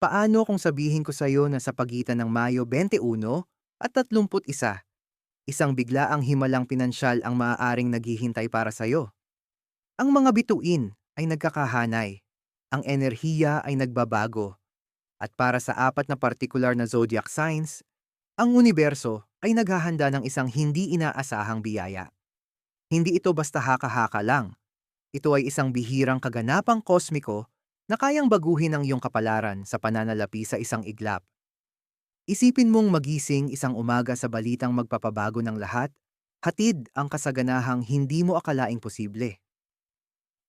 Paano kung sabihin ko sa'yo na sa pagitan ng Mayo 21 at 31, isang biglaang himalang pinansyal ang maaaring naghihintay para sa'yo? Ang mga bituin ay nagkakahanay, ang enerhiya ay nagbabago, at para sa apat na partikular na zodiac signs, ang universo ay naghahanda ng isang hindi inaasahang biyaya. Hindi ito basta haka-haka lang. Ito ay isang bihirang kaganapang kosmiko na kayang baguhin ang iyong kapalaran sa pananalapi sa isang iglap. Isipin mong magising isang umaga sa balitang magpapabago ng lahat, hatid ang kasaganahang hindi mo akalaing posible.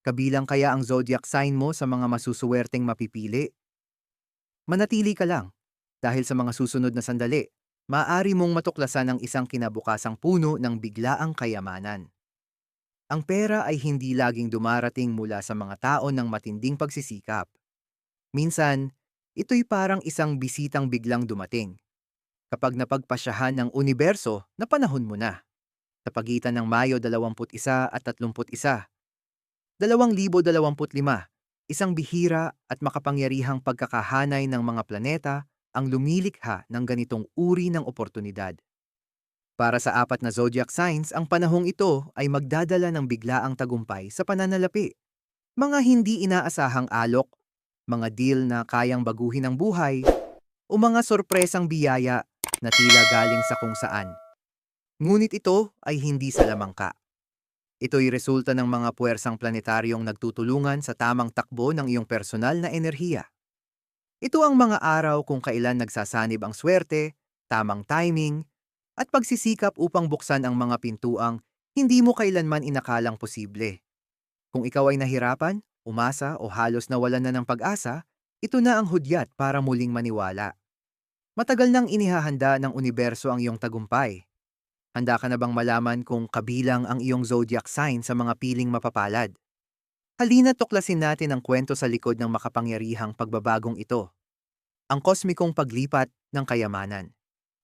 Kabilang kaya ang zodiac sign mo sa mga masusuwerteng mapipili? Manatili ka lang, dahil sa mga susunod na sandali, maaari mong matuklasan ang isang kinabukasang puno ng biglaang kayamanan. Ang pera ay hindi laging dumarating mula sa mga tao ng matinding pagsisikap. Minsan, ito'y parang isang bisitang biglang dumating. Kapag napagpasyahan ng universo na panahon mo na. Sa pagitan ng Mayo 21 at 31, 2025, isang bihira at makapangyarihang pagkakahanay ng mga planeta ang lumilikha ng ganitong uri ng oportunidad. Para sa apat na zodiac signs, ang panahong ito ay magdadala ng biglaang tagumpay sa pananalapi. Mga hindi inaasahang alok, mga deal na kayang baguhin ang buhay, o mga sorpresang biyaya na tila galing sa kung saan. Ngunit ito ay hindi sa lamangka. Ito'y resulta ng mga puwersang planetaryong nagtutulungan sa tamang takbo ng iyong personal na enerhiya. Ito ang mga araw kung kailan nagsasanib ang swerte, tamang timing, at pagsisikap upang buksan ang mga pintuang hindi mo kailanman inakalang posible. Kung ikaw ay nahirapan, umasa o halos nawalan na ng pag-asa, ito na ang hudyat para muling maniwala. Matagal nang inihahanda ng universo ang iyong tagumpay. Handa ka na bang malaman kung kabilang ang iyong zodiac sign sa mga piling mapapalad? Halina tuklasin natin ang kwento sa likod ng makapangyarihang pagbabagong ito. Ang kosmikong paglipat ng kayamanan.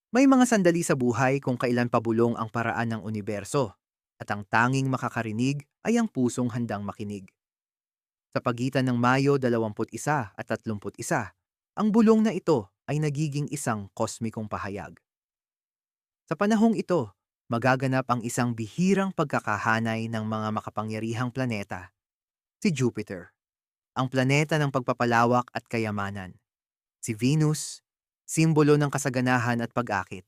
May mga sandali sa buhay kung kailan pabulong ang paraan ng universo, at ang tanging makakarinig ay ang pusong handang makinig. Sa pagitan ng Mayo 21 at 31, ang bulong na ito ay nagiging isang kosmikong pahayag. Sa panahong ito, magaganap ang isang bihirang pagkakahanay ng mga makapangyarihang planeta, si Jupiter, ang planeta ng pagpapalawak at kayamanan, si Venus, simbolo ng kasaganahan at pag-akit.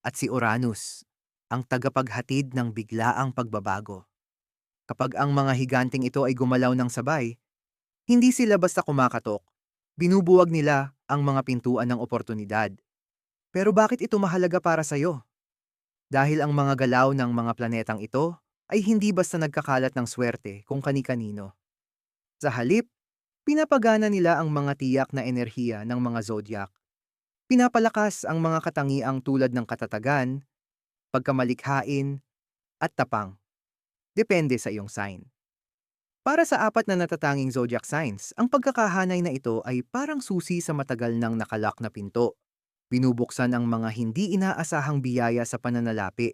At si Uranus, ang tagapaghatid ng biglaang pagbabago. Kapag ang mga higanting ito ay gumalaw ng sabay, hindi sila basta kumakatok, binubuwag nila ang mga pintuan ng oportunidad. Pero bakit ito mahalaga para sa iyo? Dahil ang mga galaw ng mga planetang ito ay hindi basta nagkakalat ng swerte kung kani-kanino. Sa halip, pinapagana nila ang mga tiyak na enerhiya ng mga zodiac Pinapalakas ang mga katangiang tulad ng katatagan, pagkamalikhain, at tapang. Depende sa iyong sign. Para sa apat na natatanging zodiac signs, ang pagkakahanay na ito ay parang susi sa matagal nang nakalak na pinto. Binubuksan ang mga hindi inaasahang biyaya sa pananalapi.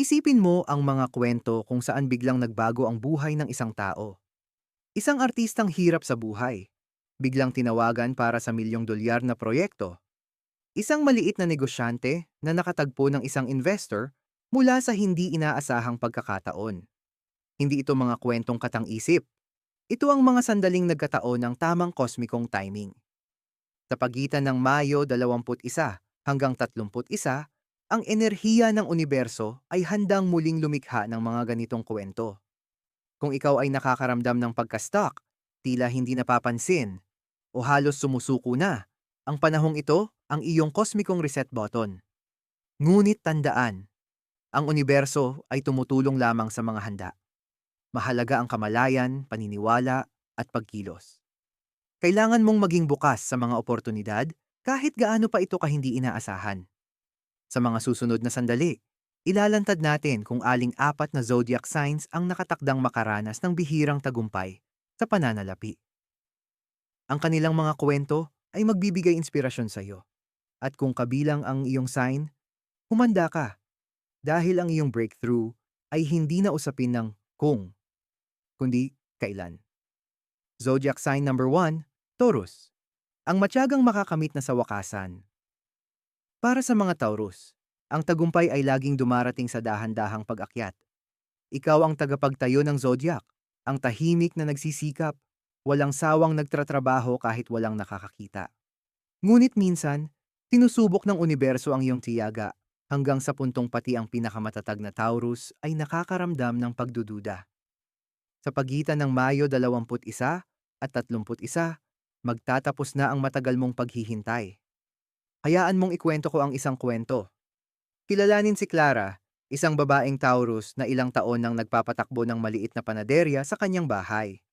Isipin mo ang mga kwento kung saan biglang nagbago ang buhay ng isang tao. Isang artistang hirap sa buhay. Biglang tinawagan para sa milyong dolyar na proyekto Isang maliit na negosyante na nakatagpo ng isang investor mula sa hindi inaasahang pagkakataon. Hindi ito mga kwentong katang-isip. Ito ang mga sandaling nagkataon ng tamang kosmikong timing. Sa pagitan ng Mayo 21 hanggang 31, ang enerhiya ng universo ay handang muling lumikha ng mga ganitong kwento. Kung ikaw ay nakakaramdam ng pagka-stuck, tila hindi napapansin, o halos sumusuko na, ang panahong ito ang iyong kosmikong reset button. Ngunit tandaan, ang universo ay tumutulong lamang sa mga handa. Mahalaga ang kamalayan, paniniwala, at pagkilos. Kailangan mong maging bukas sa mga oportunidad kahit gaano pa ito ka hindi inaasahan. Sa mga susunod na sandali, ilalantad natin kung aling apat na zodiac signs ang nakatakdang makaranas ng bihirang tagumpay sa pananalapi. Ang kanilang mga kwento ay magbibigay inspirasyon sa iyo. At kung kabilang ang iyong sign, humanda ka. Dahil ang iyong breakthrough ay hindi na usapin ng kung, kundi kailan. Zodiac sign number 1, Taurus. ang matyagang makakamit na sa wakasan. Para sa mga Taurus, ang tagumpay ay laging dumarating sa dahan-dahang pag-akyat. Ikaw ang tagapagtayo ng zodiac, ang tahimik na nagsisikap, walang sawang nagtratrabaho kahit walang nakakakita. Ngunit minsan, tinusubok ng universo ang iyong tiyaga hanggang sa puntong pati ang pinakamatatag na Taurus ay nakakaramdam ng pagdududa. Sa pagitan ng Mayo 21 at 31, magtatapos na ang matagal mong paghihintay. Hayaan mong ikwento ko ang isang kwento. Kilalanin si Clara, isang babaeng Taurus na ilang taon nang nagpapatakbo ng maliit na panaderya sa kanyang bahay.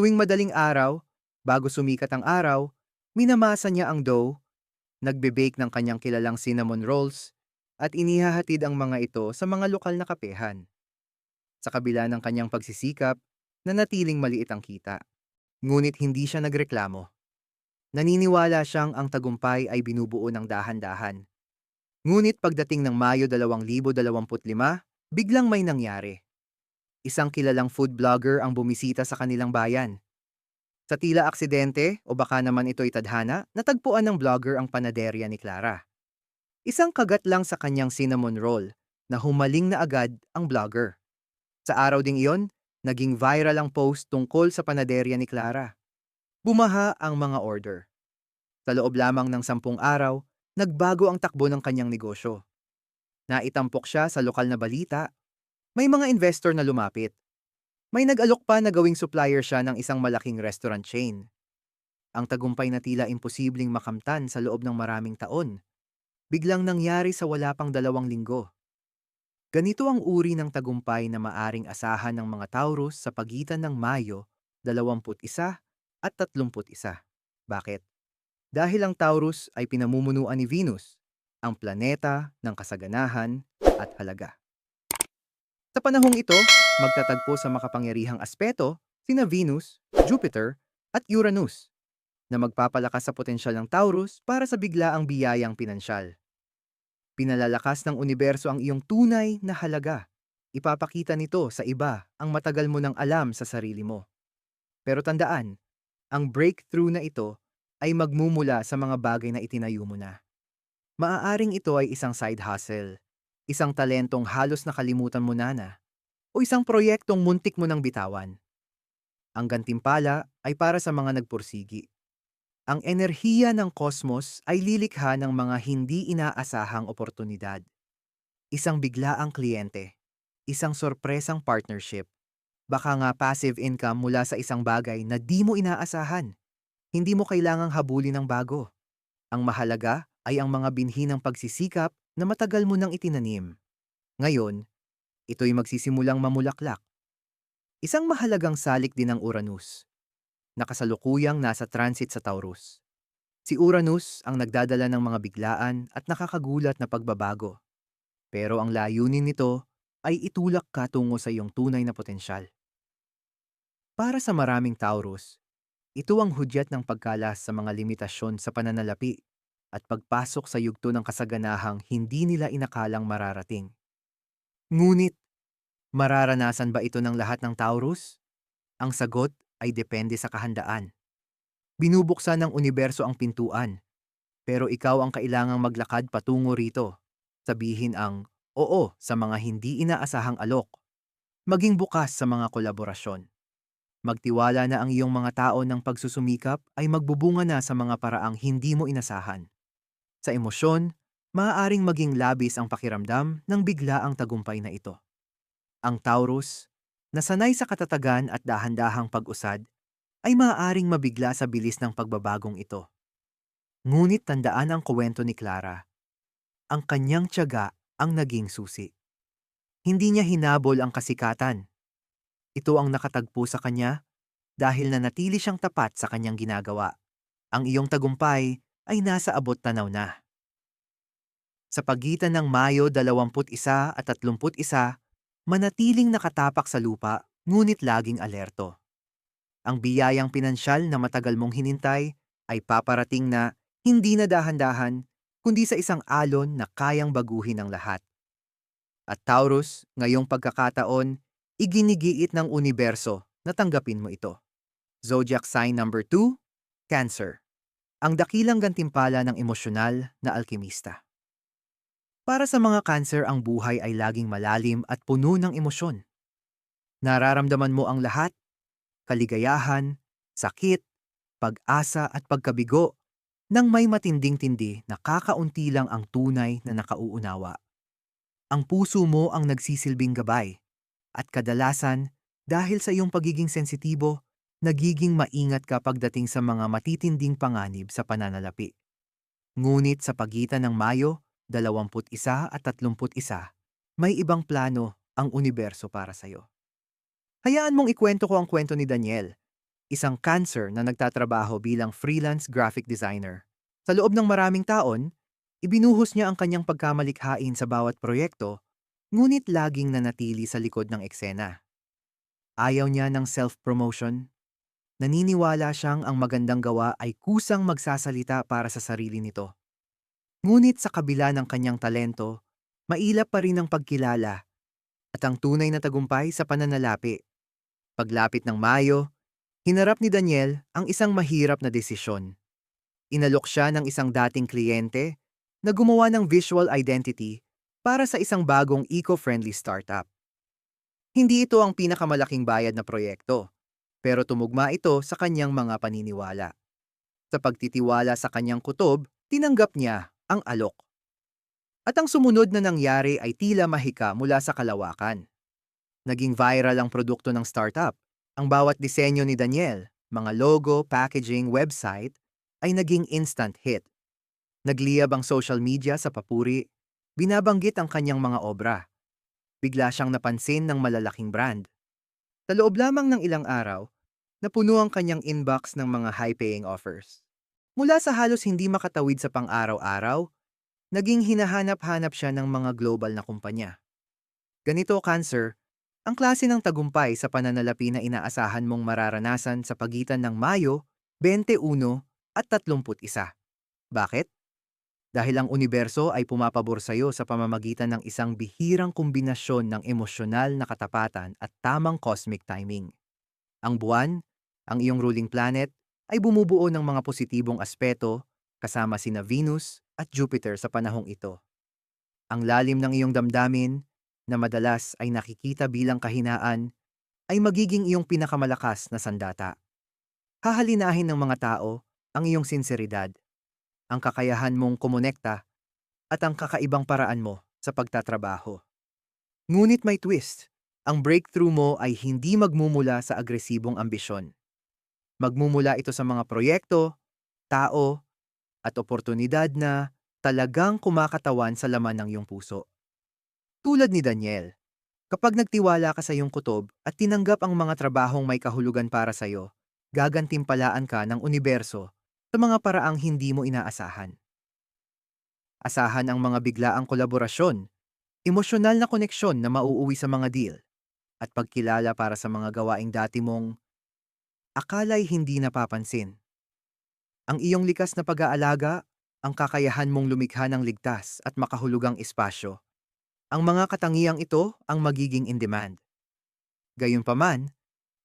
Tuwing madaling araw, bago sumikat ang araw, minamasa niya ang dough, nagbe-bake ng kanyang kilalang cinnamon rolls, at inihahatid ang mga ito sa mga lokal na kapehan. Sa kabila ng kanyang pagsisikap, nanatiling maliit ang kita. Ngunit hindi siya nagreklamo. Naniniwala siyang ang tagumpay ay binubuo ng dahan-dahan. Ngunit pagdating ng Mayo 2025, biglang may nangyari. Isang kilalang food blogger ang bumisita sa kanilang bayan. Sa tila aksidente o baka naman ito'y tadhana, natagpuan ng blogger ang panaderya ni Clara. Isang kagat lang sa kanyang cinnamon roll na humaling na agad ang blogger. Sa araw ding iyon, naging viral ang post tungkol sa panaderya ni Clara. Bumaha ang mga order. Sa loob lamang ng sampung araw, nagbago ang takbo ng kanyang negosyo. Naitampok siya sa lokal na balita. May mga investor na lumapit. May nag-alok pa na gawing supplier siya ng isang malaking restaurant chain. Ang tagumpay na tila imposibleng makamtan sa loob ng maraming taon. Biglang nangyari sa wala pang dalawang linggo. Ganito ang uri ng tagumpay na maaring asahan ng mga Taurus sa pagitan ng Mayo 21 at 31. Bakit? Dahil ang Taurus ay pinamumunuan ni Venus, ang planeta ng kasaganahan at halaga. Sa panahong ito, magtatagpo sa makapangyarihang aspeto sina Venus, Jupiter at Uranus na magpapalakas sa potensyal ng Taurus para sa biglaang biyayang pinansyal. Pinalalakas ng universo ang iyong tunay na halaga. Ipapakita nito sa iba ang matagal mo nang alam sa sarili mo. Pero tandaan, ang breakthrough na ito ay magmumula sa mga bagay na itinayo mo na. Maaaring ito ay isang side hustle, isang talentong halos nakalimutan mo na na, o isang proyektong muntik mo nang bitawan. Ang gantimpala ay para sa mga nagpursigi ang enerhiya ng kosmos ay lilikha ng mga hindi inaasahang oportunidad. Isang biglaang kliyente, isang sorpresang partnership, baka nga passive income mula sa isang bagay na di mo inaasahan. Hindi mo kailangang habulin ng bago. Ang mahalaga ay ang mga binhi ng pagsisikap na matagal mo nang itinanim. Ngayon, ito'y magsisimulang mamulaklak. Isang mahalagang salik din ng Uranus na kasalukuyang nasa transit sa Taurus. Si Uranus ang nagdadala ng mga biglaan at nakakagulat na pagbabago. Pero ang layunin nito ay itulak ka tungo sa iyong tunay na potensyal. Para sa maraming Taurus, ito ang hudyat ng pagkalas sa mga limitasyon sa pananalapi at pagpasok sa yugto ng kasaganahang hindi nila inakalang mararating. Ngunit, mararanasan ba ito ng lahat ng Taurus? Ang sagot ay depende sa kahandaan. Binubuksan ng universo ang pintuan, pero ikaw ang kailangang maglakad patungo rito. Sabihin ang oo sa mga hindi inaasahang alok. Maging bukas sa mga kolaborasyon. Magtiwala na ang iyong mga tao ng pagsusumikap ay magbubunga na sa mga paraang hindi mo inasahan. Sa emosyon, maaaring maging labis ang pakiramdam ng bigla ang tagumpay na ito. Ang Taurus, na sanay sa katatagan at dahan-dahang pag-usad, ay maaaring mabigla sa bilis ng pagbabagong ito. Ngunit tandaan ang kuwento ni Clara. Ang kanyang tiyaga ang naging susi. Hindi niya hinabol ang kasikatan. Ito ang nakatagpo sa kanya dahil nanatili siyang tapat sa kanyang ginagawa. Ang iyong tagumpay ay nasa abot tanaw na. Sa pagitan ng Mayo 21 at 31, manatiling nakatapak sa lupa ngunit laging alerto. Ang biyayang pinansyal na matagal mong hinintay ay paparating na hindi na dahan-dahan kundi sa isang alon na kayang baguhin ang lahat. At Taurus, ngayong pagkakataon, iginigiit ng universo na tanggapin mo ito. Zodiac sign number 2, Cancer. Ang dakilang gantimpala ng emosyonal na alkimista. Para sa mga cancer ang buhay ay laging malalim at puno ng emosyon. Nararamdaman mo ang lahat, kaligayahan, sakit, pag-asa at pagkabigo nang may matinding-tindi na kakaunti lang ang tunay na nakauunawa. Ang puso mo ang nagsisilbing gabay at kadalasan dahil sa iyong pagiging sensitibo, nagiging maingat ka pagdating sa mga matitinding panganib sa pananalapi. Ngunit sa pagitan ng Mayo, 21 at 31, may ibang plano ang universo para sa iyo. Hayaan mong ikwento ko ang kwento ni Daniel, isang cancer na nagtatrabaho bilang freelance graphic designer. Sa loob ng maraming taon, ibinuhos niya ang kanyang pagkamalikhain sa bawat proyekto, ngunit laging nanatili sa likod ng eksena. Ayaw niya ng self-promotion. Naniniwala siyang ang magandang gawa ay kusang magsasalita para sa sarili nito. Ngunit sa kabila ng kanyang talento, mailap pa rin ang pagkilala at ang tunay na tagumpay sa pananalapi. Paglapit ng Mayo, Hinarap ni Daniel ang isang mahirap na desisyon. Inalok siya ng isang dating kliyente na gumawa ng visual identity para sa isang bagong eco-friendly startup. Hindi ito ang pinakamalaking bayad na proyekto, pero tumugma ito sa kanyang mga paniniwala. Sa pagtitiwala sa kanyang kutob, tinanggap niya ang alok. At ang sumunod na nangyari ay tila mahika mula sa kalawakan. Naging viral ang produkto ng startup ang bawat disenyo ni Daniel, mga logo, packaging, website, ay naging instant hit. Nagliyab ang social media sa papuri, binabanggit ang kanyang mga obra. Bigla siyang napansin ng malalaking brand. Sa loob lamang ng ilang araw, napuno ang kanyang inbox ng mga high-paying offers. Mula sa halos hindi makatawid sa pang-araw-araw, naging hinahanap-hanap siya ng mga global na kumpanya. Ganito, Cancer, ang klase ng tagumpay sa pananalapi na inaasahan mong mararanasan sa pagitan ng Mayo, 21 at 31. Bakit? Dahil ang universo ay pumapabor sa iyo sa pamamagitan ng isang bihirang kombinasyon ng emosyonal na katapatan at tamang cosmic timing. Ang buwan, ang iyong ruling planet, ay bumubuo ng mga positibong aspeto kasama sina Venus at Jupiter sa panahong ito. Ang lalim ng iyong damdamin na madalas ay nakikita bilang kahinaan ay magiging iyong pinakamalakas na sandata. Hahalinahin ng mga tao ang iyong sinseridad, ang kakayahan mong kumonekta, at ang kakaibang paraan mo sa pagtatrabaho. Ngunit may twist, ang breakthrough mo ay hindi magmumula sa agresibong ambisyon. Magmumula ito sa mga proyekto, tao, at oportunidad na talagang kumakatawan sa laman ng iyong puso. Tulad ni Daniel, kapag nagtiwala ka sa iyong kutob at tinanggap ang mga trabahong may kahulugan para sa iyo, gagantimpalaan ka ng universo sa mga paraang hindi mo inaasahan. Asahan ang mga biglaang kolaborasyon, emosyonal na koneksyon na mauuwi sa mga deal, at pagkilala para sa mga gawaing dati mong akala'y hindi napapansin. Ang iyong likas na pag-aalaga, ang kakayahan mong lumikha ng ligtas at makahulugang espasyo, ang mga katangiang ito ang magiging in demand. Gayunpaman,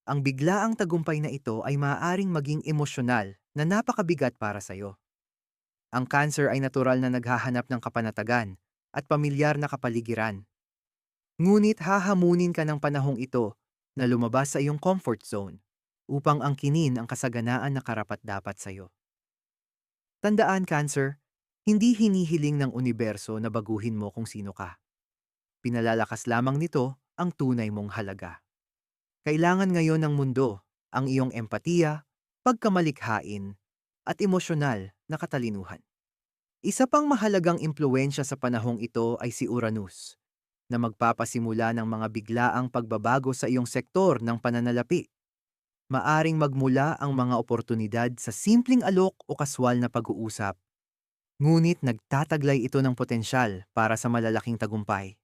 ang biglaang tagumpay na ito ay maaaring maging emosyonal na napakabigat para sa iyo. Ang cancer ay natural na naghahanap ng kapanatagan at pamilyar na kapaligiran. Ngunit hahamunin ka ng panahong ito na lumabas sa iyong comfort zone upang angkinin ang kasaganaan na karapat-dapat sa iyo. Tandaan, Cancer, hindi hinihiling ng universo na baguhin mo kung sino ka. Pinalalakas lamang nito ang tunay mong halaga. Kailangan ngayon ng mundo ang iyong empatiya, pagkamalikhain, at emosyonal na katalinuhan. Isa pang mahalagang impluensya sa panahong ito ay si Uranus, na magpapasimula ng mga biglaang pagbabago sa iyong sektor ng pananalapi. Maaring magmula ang mga oportunidad sa simpleng alok o kaswal na pag-uusap. Ngunit nagtataglay ito ng potensyal para sa malalaking tagumpay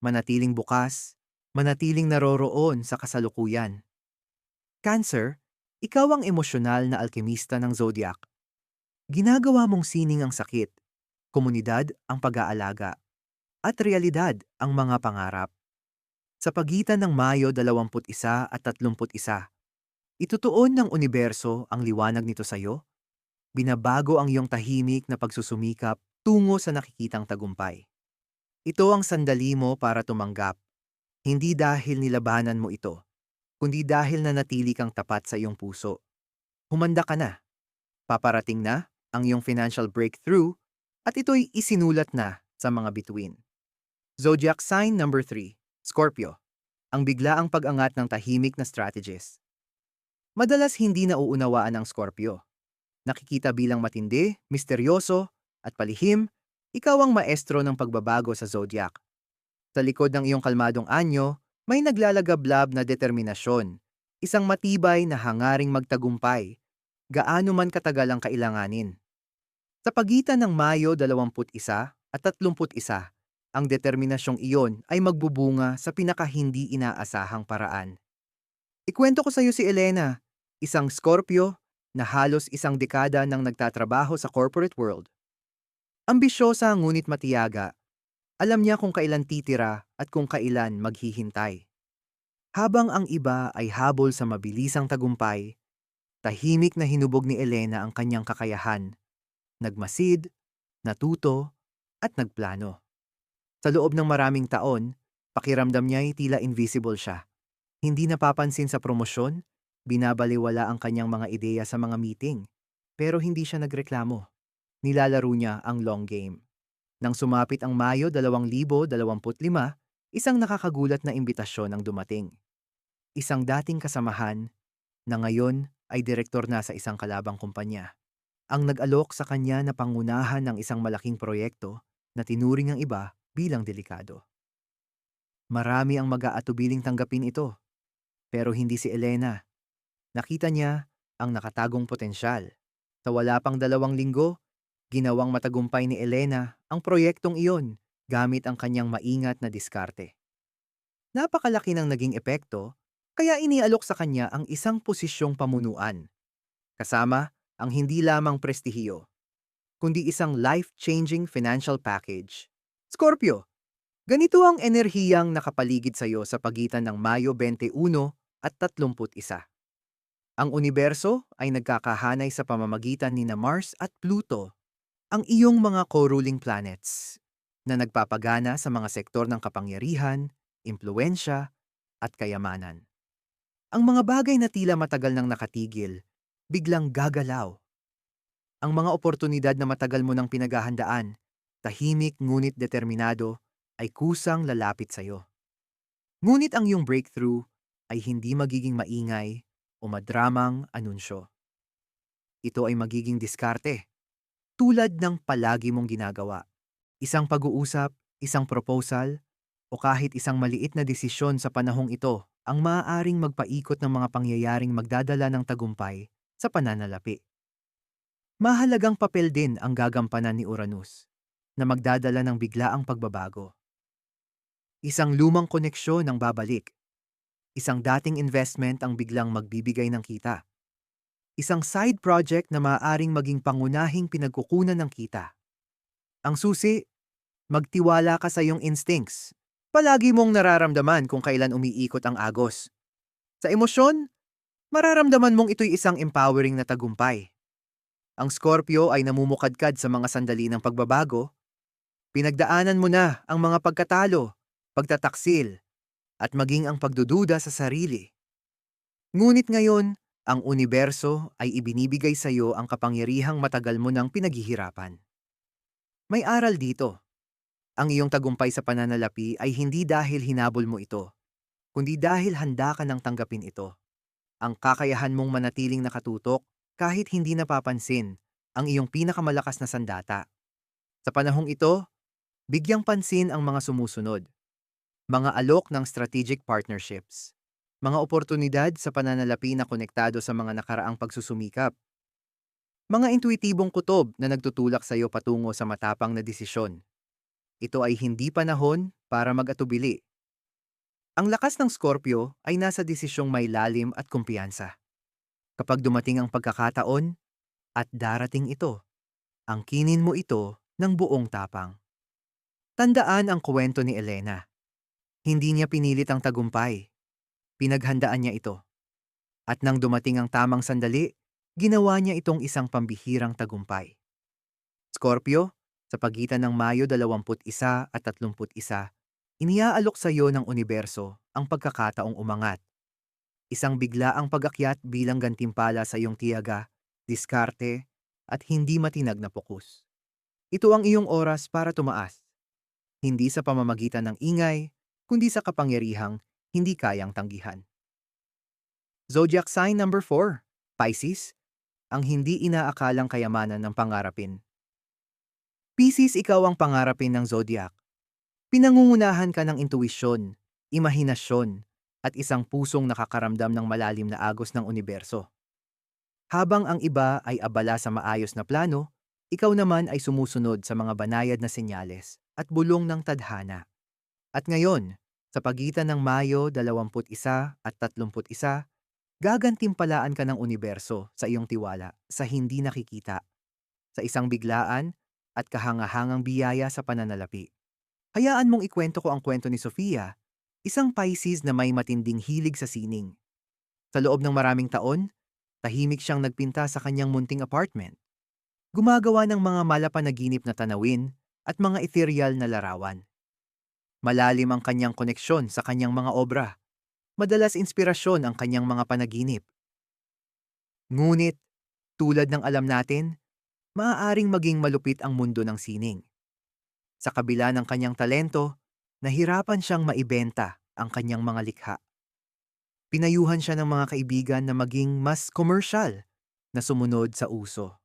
manatiling bukas, manatiling naroroon sa kasalukuyan. Cancer, ikaw ang emosyonal na alkemista ng zodiac. Ginagawa mong sining ang sakit, komunidad ang pag-aalaga, at realidad ang mga pangarap. Sa pagitan ng Mayo 21 at 31, itutuon ng universo ang liwanag nito sa iyo binabago ang iyong tahimik na pagsusumikap tungo sa nakikitang tagumpay. Ito ang sandali mo para tumanggap, hindi dahil nilabanan mo ito, kundi dahil nanatili kang tapat sa iyong puso. Humanda ka na. Paparating na ang iyong financial breakthrough at ito'y isinulat na sa mga bituin. Zodiac sign number 3, Scorpio. Ang biglaang pag-angat ng tahimik na strategist. Madalas hindi nauunawaan ang Scorpio. Nakikita bilang matindi, misteryoso, at palihim, ikaw ang maestro ng pagbabago sa zodiac. Sa likod ng iyong kalmadong anyo, may naglalagablab na determinasyon, isang matibay na hangaring magtagumpay, gaano man katagal ang kailanganin. Sa pagitan ng Mayo 21 at 31, ang determinasyong iyon ay magbubunga sa pinakahindi inaasahang paraan. Ikwento ko sa iyo si Elena, isang Scorpio na halos isang dekada nang nagtatrabaho sa corporate world. Ambisyosa ngunit matiyaga, alam niya kung kailan titira at kung kailan maghihintay. Habang ang iba ay habol sa mabilisang tagumpay, tahimik na hinubog ni Elena ang kanyang kakayahan. Nagmasid, natuto, at nagplano. Sa loob ng maraming taon, pakiramdam niya ay tila invisible siya. Hindi napapansin sa promosyon, binabaliwala ang kanyang mga ideya sa mga meeting, pero hindi siya nagreklamo. Nilalaro niya ang long game. Nang sumapit ang Mayo 2025, isang nakakagulat na imbitasyon ang dumating. Isang dating kasamahan na ngayon ay direktor na sa isang kalabang kumpanya. Ang nag-alok sa kanya na pangunahan ng isang malaking proyekto na tinuring ng iba bilang delikado. Marami ang mag-aatubiling tanggapin ito, pero hindi si Elena. Nakita niya ang nakatagong potensyal. Sa wala pang dalawang linggo, ginawang matagumpay ni Elena ang proyektong iyon gamit ang kanyang maingat na diskarte. Napakalaki ng naging epekto, kaya inialok sa kanya ang isang posisyong pamunuan. Kasama ang hindi lamang prestihiyo, kundi isang life-changing financial package Scorpio, ganito ang enerhiyang nakapaligid sa iyo sa pagitan ng Mayo 21 at 31. Ang universo ay nagkakahanay sa pamamagitan ni na Mars at Pluto, ang iyong mga co-ruling planets, na nagpapagana sa mga sektor ng kapangyarihan, impluensya, at kayamanan. Ang mga bagay na tila matagal nang nakatigil, biglang gagalaw. Ang mga oportunidad na matagal mo nang pinaghahandaan, tahimik ngunit determinado, ay kusang lalapit sa iyo. Ngunit ang iyong breakthrough ay hindi magiging maingay o madramang anunsyo. Ito ay magiging diskarte, tulad ng palagi mong ginagawa. Isang pag-uusap, isang proposal, o kahit isang maliit na desisyon sa panahong ito ang maaaring magpaikot ng mga pangyayaring magdadala ng tagumpay sa pananalapi. Mahalagang papel din ang gagampanan ni Uranus na magdadala ng biglaang pagbabago. Isang lumang koneksyon ang babalik. Isang dating investment ang biglang magbibigay ng kita. Isang side project na maaaring maging pangunahing pinagkukunan ng kita. Ang susi, magtiwala ka sa iyong instincts. Palagi mong nararamdaman kung kailan umiikot ang agos. Sa emosyon, mararamdaman mong ito'y isang empowering na tagumpay. Ang Scorpio ay namumukadkad sa mga sandali ng pagbabago Pinagdaanan mo na ang mga pagkatalo, pagtataksil, at maging ang pagdududa sa sarili. Ngunit ngayon, ang universo ay ibinibigay sa iyo ang kapangyarihang matagal mo nang pinaghihirapan. May aral dito. Ang iyong tagumpay sa pananalapi ay hindi dahil hinabol mo ito, kundi dahil handa ka nang tanggapin ito. Ang kakayahan mong manatiling nakatutok kahit hindi napapansin ang iyong pinakamalakas na sandata. Sa panahong ito, Bigyang pansin ang mga sumusunod. Mga alok ng strategic partnerships. Mga oportunidad sa pananalapi na konektado sa mga nakaraang pagsusumikap. Mga intuitibong kutob na nagtutulak sa iyo patungo sa matapang na desisyon. Ito ay hindi panahon para mag-atubili. Ang lakas ng Scorpio ay nasa desisyong may lalim at kumpiyansa. Kapag dumating ang pagkakataon, at darating ito, ang kinin mo ito ng buong tapang. Tandaan ang kwento ni Elena. Hindi niya pinilit ang tagumpay. Pinaghandaan niya ito. At nang dumating ang tamang sandali, ginawa niya itong isang pambihirang tagumpay. Scorpio, sa pagitan ng Mayo 21 at 31, iniaalok sa iyo ng universo ang pagkakataong umangat. Isang biglaang pag-akyat bilang gantimpala sa iyong tiyaga, diskarte, at hindi matinag na pokus. Ito ang iyong oras para tumaas. Hindi sa pamamagitan ng ingay, kundi sa kapangyarihang hindi kayang tanggihan. Zodiac sign number 4, Pisces, ang hindi inaakalang kayamanan ng pangarapin. Pisces, ikaw ang pangarapin ng zodiac. Pinangungunahan ka ng intuisyon, imahinasyon, at isang pusong nakakaramdam ng malalim na agos ng universo. Habang ang iba ay abala sa maayos na plano, ikaw naman ay sumusunod sa mga banayad na senyales at bulong ng tadhana. At ngayon, sa pagitan ng Mayo 21 at 31, gagantimpalaan ka ng universo sa iyong tiwala sa hindi nakikita, sa isang biglaan at kahangahangang biyaya sa pananalapi. Hayaan mong ikwento ko ang kwento ni Sofia, isang Pisces na may matinding hilig sa sining. Sa loob ng maraming taon, tahimik siyang nagpinta sa kanyang munting apartment. Gumagawa ng mga malapanaginip na tanawin at mga ethereal na larawan. Malalim ang kanyang koneksyon sa kanyang mga obra. Madalas inspirasyon ang kanyang mga panaginip. Ngunit, tulad ng alam natin, maaaring maging malupit ang mundo ng sining. Sa kabila ng kanyang talento, nahirapan siyang maibenta ang kanyang mga likha. Pinayuhan siya ng mga kaibigan na maging mas commercial na sumunod sa uso.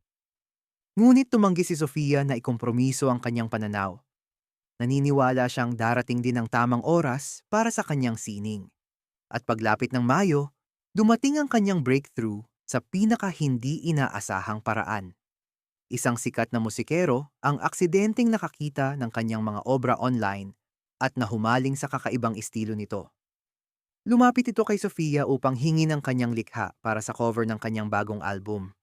Ngunit tumanggi si Sofia na ikompromiso ang kanyang pananaw. Naniniwala siyang darating din ang tamang oras para sa kanyang sining. At paglapit ng Mayo, dumating ang kanyang breakthrough sa pinaka hindi inaasahang paraan. Isang sikat na musikero ang aksidenteng nakakita ng kanyang mga obra online at nahumaling sa kakaibang estilo nito. Lumapit ito kay Sofia upang hingin ang kanyang likha para sa cover ng kanyang bagong album.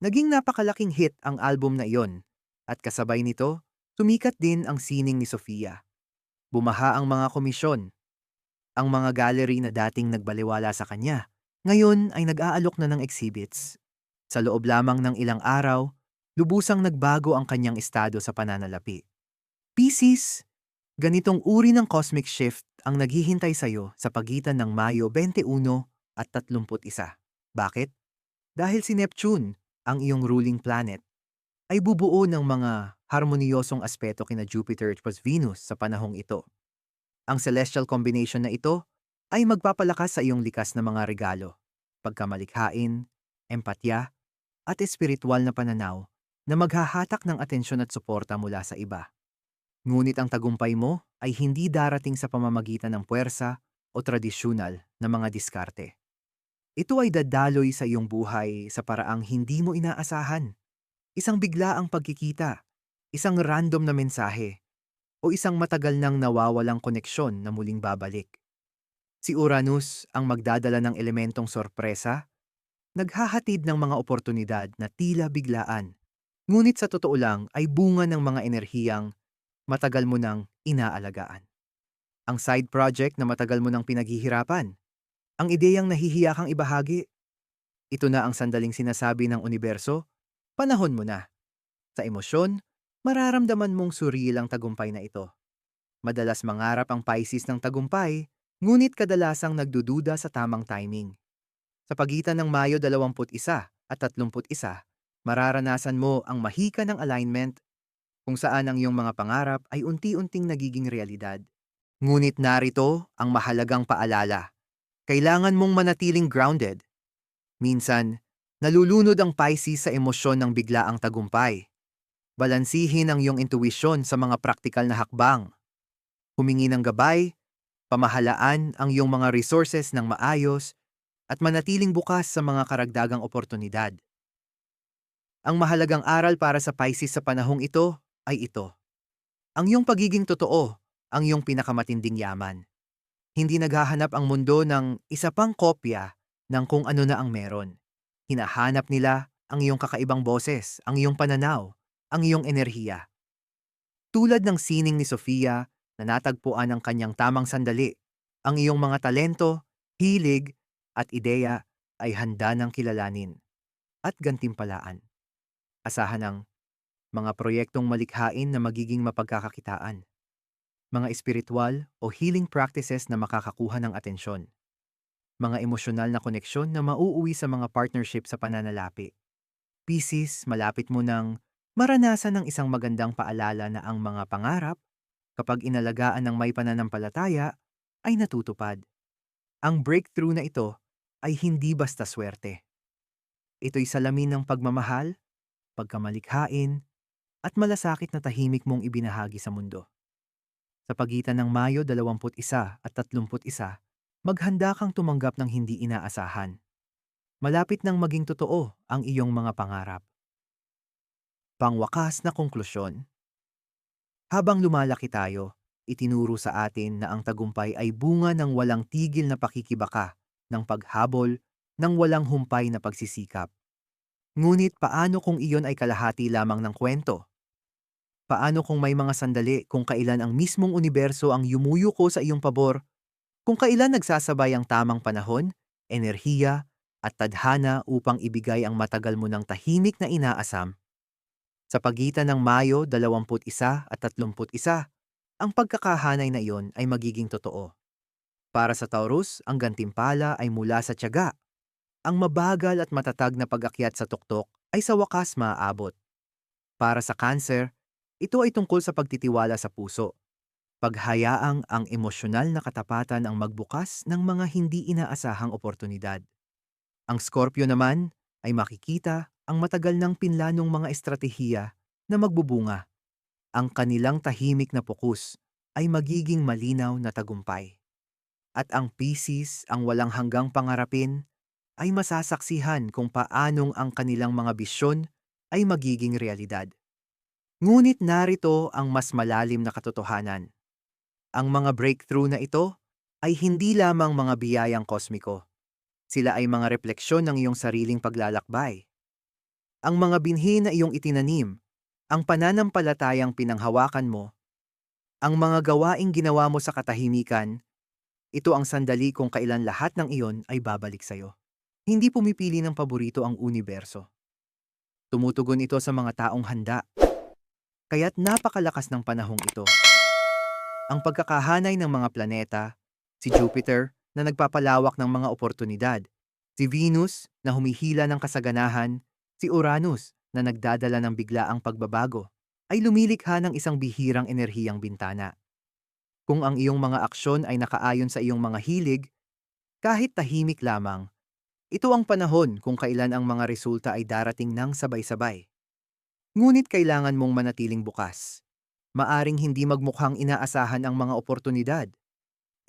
Naging napakalaking hit ang album na iyon at kasabay nito, sumikat din ang sining ni Sofia. Bumaha ang mga komisyon. Ang mga gallery na dating nagbaliwala sa kanya, ngayon ay nag-aalok na ng exhibits. Sa loob lamang ng ilang araw, lubusang nagbago ang kanyang estado sa pananalapi. Pisces, ganitong uri ng cosmic shift ang naghihintay sa iyo sa pagitan ng Mayo 21 at 31. Bakit? Dahil si Neptune, ang iyong ruling planet, ay bubuo ng mga harmoniyosong aspeto kina Jupiter at Venus sa panahong ito. Ang celestial combination na ito ay magpapalakas sa iyong likas na mga regalo, pagkamalikhain, empatya, at espiritual na pananaw na maghahatak ng atensyon at suporta mula sa iba. Ngunit ang tagumpay mo ay hindi darating sa pamamagitan ng puwersa o tradisyonal na mga diskarte. Ito ay dadaloy sa iyong buhay sa paraang hindi mo inaasahan. Isang biglaang pagkikita, isang random na mensahe, o isang matagal nang nawawalang koneksyon na muling babalik. Si Uranus ang magdadala ng elementong sorpresa, naghahatid ng mga oportunidad na tila biglaan, ngunit sa totoo lang ay bunga ng mga enerhiyang matagal mo nang inaalagaan. Ang side project na matagal mo nang pinaghihirapan. Ang ideyang nahihiya kang ibahagi. Ito na ang sandaling sinasabi ng universo, panahon mo na. Sa emosyon, mararamdaman mong surilang tagumpay na ito. Madalas mangarap ang Pisces ng tagumpay, ngunit kadalasang nagdududa sa tamang timing. Sa pagitan ng Mayo 21 at 31, mararanasan mo ang mahika ng alignment kung saan ang iyong mga pangarap ay unti-unting nagiging realidad. Ngunit narito ang mahalagang paalala. Kailangan mong manatiling grounded. Minsan, nalulunod ang Pisces sa emosyon ng biglaang tagumpay. Balansihin ang iyong intuwisyon sa mga praktikal na hakbang. Humingi ng gabay, pamahalaan ang iyong mga resources ng maayos, at manatiling bukas sa mga karagdagang oportunidad. Ang mahalagang aral para sa Pisces sa panahong ito ay ito. Ang iyong pagiging totoo, ang iyong pinakamatinding yaman. Hindi naghahanap ang mundo ng isa pang kopya ng kung ano na ang meron. Hinahanap nila ang iyong kakaibang boses, ang iyong pananaw, ang iyong enerhiya. Tulad ng sining ni Sofia na natagpuan ang kanyang tamang sandali, ang iyong mga talento, hilig, at ideya ay handa ng kilalanin. at gantimpalaan. Asahan ng mga proyektong malikhain na magiging mapagkakakitaan. Mga espiritual o healing practices na makakakuha ng atensyon. Mga emosyonal na koneksyon na mauuwi sa mga partnership sa pananalapi. Pisces, malapit mo ng maranasan ng isang magandang paalala na ang mga pangarap, kapag inalagaan ng may pananampalataya, ay natutupad. Ang breakthrough na ito ay hindi basta swerte. Ito'y salamin ng pagmamahal, pagkamalikhain, at malasakit na tahimik mong ibinahagi sa mundo. Sa pagitan ng Mayo 21 at 31, maghanda kang tumanggap ng hindi inaasahan. Malapit nang maging totoo ang iyong mga pangarap. Pangwakas na konklusyon. Habang lumalaki tayo, itinuro sa atin na ang tagumpay ay bunga ng walang tigil na pakikibaka, ng paghabol, ng walang humpay na pagsisikap. Ngunit paano kung iyon ay kalahati lamang ng kwento? Paano kung may mga sandali kung kailan ang mismong universo ang yumuyuko sa iyong pabor? Kung kailan nagsasabay ang tamang panahon, enerhiya, at tadhana upang ibigay ang matagal mo ng tahimik na inaasam? Sa pagitan ng Mayo 21 at 31, ang pagkakahanay na iyon ay magiging totoo. Para sa Taurus, ang gantimpala ay mula sa tiyaga. Ang mabagal at matatag na pag-akyat sa tuktok ay sa wakas maaabot. Para sa Cancer, ito ay tungkol sa pagtitiwala sa puso. Paghayaang ang emosyonal na katapatan ang magbukas ng mga hindi inaasahang oportunidad. Ang Scorpio naman ay makikita ang matagal ng pinlanong mga estratehiya na magbubunga. Ang kanilang tahimik na pokus ay magiging malinaw na tagumpay. At ang Pisces, ang walang hanggang pangarapin, ay masasaksihan kung paanong ang kanilang mga bisyon ay magiging realidad. Ngunit narito ang mas malalim na katotohanan. Ang mga breakthrough na ito ay hindi lamang mga biyayang kosmiko. Sila ay mga refleksyon ng iyong sariling paglalakbay. Ang mga binhi na iyong itinanim, ang pananampalatayang pinanghawakan mo, ang mga gawaing ginawa mo sa katahimikan, ito ang sandali kung kailan lahat ng iyon ay babalik sa iyo. Hindi pumipili ng paborito ang universo. Tumutugon ito sa mga taong handa kaya't napakalakas ng panahong ito. Ang pagkakahanay ng mga planeta, si Jupiter na nagpapalawak ng mga oportunidad, si Venus na humihila ng kasaganahan, si Uranus na nagdadala ng biglaang pagbabago, ay lumilikha ng isang bihirang enerhiyang bintana. Kung ang iyong mga aksyon ay nakaayon sa iyong mga hilig, kahit tahimik lamang, ito ang panahon kung kailan ang mga resulta ay darating ng sabay-sabay. Ngunit kailangan mong manatiling bukas. Maaring hindi magmukhang inaasahan ang mga oportunidad.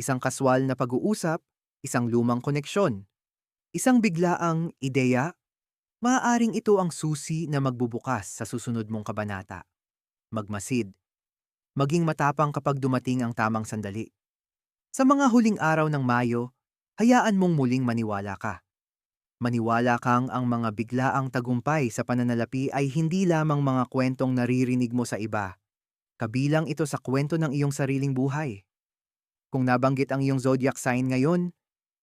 Isang kaswal na pag-uusap, isang lumang koneksyon, isang biglaang ideya, maaaring ito ang susi na magbubukas sa susunod mong kabanata. Magmasid. Maging matapang kapag dumating ang tamang sandali. Sa mga huling araw ng Mayo, hayaan mong muling maniwala ka. Maniwala kang ang mga biglaang tagumpay sa pananalapi ay hindi lamang mga kwentong naririnig mo sa iba. Kabilang ito sa kwento ng iyong sariling buhay. Kung nabanggit ang iyong zodiac sign ngayon,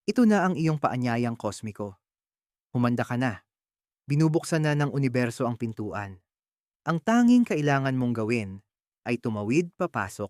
ito na ang iyong paanyayang kosmiko. Humanda ka na. Binubuksan na ng universo ang pintuan. Ang tanging kailangan mong gawin ay tumawid papasok